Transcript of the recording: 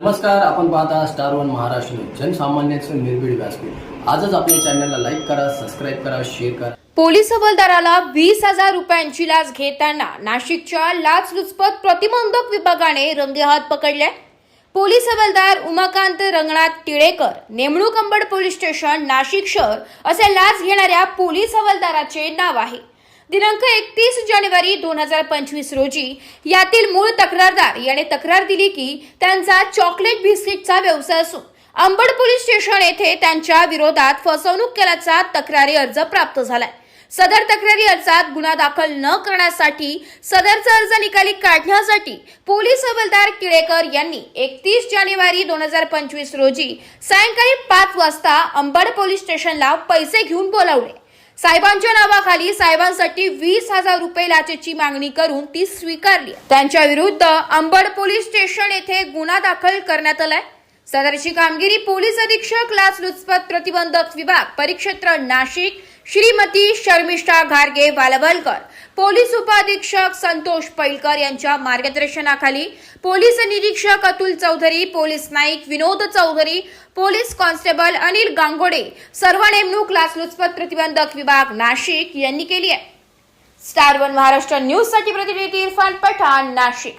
नमस्कार आपण पाहता स्टार वन महाराष्ट्र जनसामान्यांचं निर्भीड व्यासपीठ. आजच आपल्या चॅनलला लाईक करा सबस्क्राईब करा शेअर करा. पोलीस हवालदाराला वीस हजार रुपयांची लाच घेताना नाशिकच्या लाचलुचपत प्रतिबंधक विभागाने रंगेहात पकडले. पोलीस हवालदार उमाकांत रंगनाथ टिळेकर नेमणूक अंबड पोलीस स्टेशन नाशिक शहर असे लाच घेणाऱ्या पोलीस हवालदाराचे नाव आहे. दिनांक एकतीस जानेवारी दोन हजार पंचवीस रोजी यातील मूळ तक्रारदार याने तक्रार दिली की त्यांचा चॉकलेट बिस्किटचा व्यवसाय असून अंबड पोलीस स्टेशन येथे त्यांच्या विरोधात फसवणूक केल्याचा तक्रारी अर्ज प्राप्त झालाय. सदर तक्रारी अर्जात गुन्हा दाखल न करण्यासाठी सदरचा अर्ज निकाली काढण्यासाठी पोलीस हवालदार किळेकर यांनी एकतीस जानेवारी दोन हजार पंचवीस रोजी सायंकाळी पाच वाजता अंबड पोलीस स्टेशनला पैसे घेऊन बोलावले. साहेबांच्या नावाखाली साहेबांसाठी वीस हजार रुपये लाचेची मागणी करून ती स्वीकारली. त्यांच्या विरुद्ध अंबड पोलीस स्टेशन येथे गुन्हा दाखल करण्यात आलाय. सदरची कामगिरी पोलीस अधीक्षक लाचलुचपत प्रतिबंधक विभाग परिक्षेत्र नाशिक श्रीमती शर्मिष्ठा घारगे वालवलकर पोलीस उपाधीक्षक संतोष पैलकर यांच्या मार्गदर्शनाखाली पोलीस निरीक्षक Atul Chaudhari police Naik Vinod Chaudhari police constable Anil Gangode सर्व नेमणूक लाचलुचपत प्रतिबंधक विभाग नाशिक यांनी केली आहे. स्टार वन महाराष्ट्र न्यूजसाठी प्रतिनिधी इरफान पठाण नाशिक.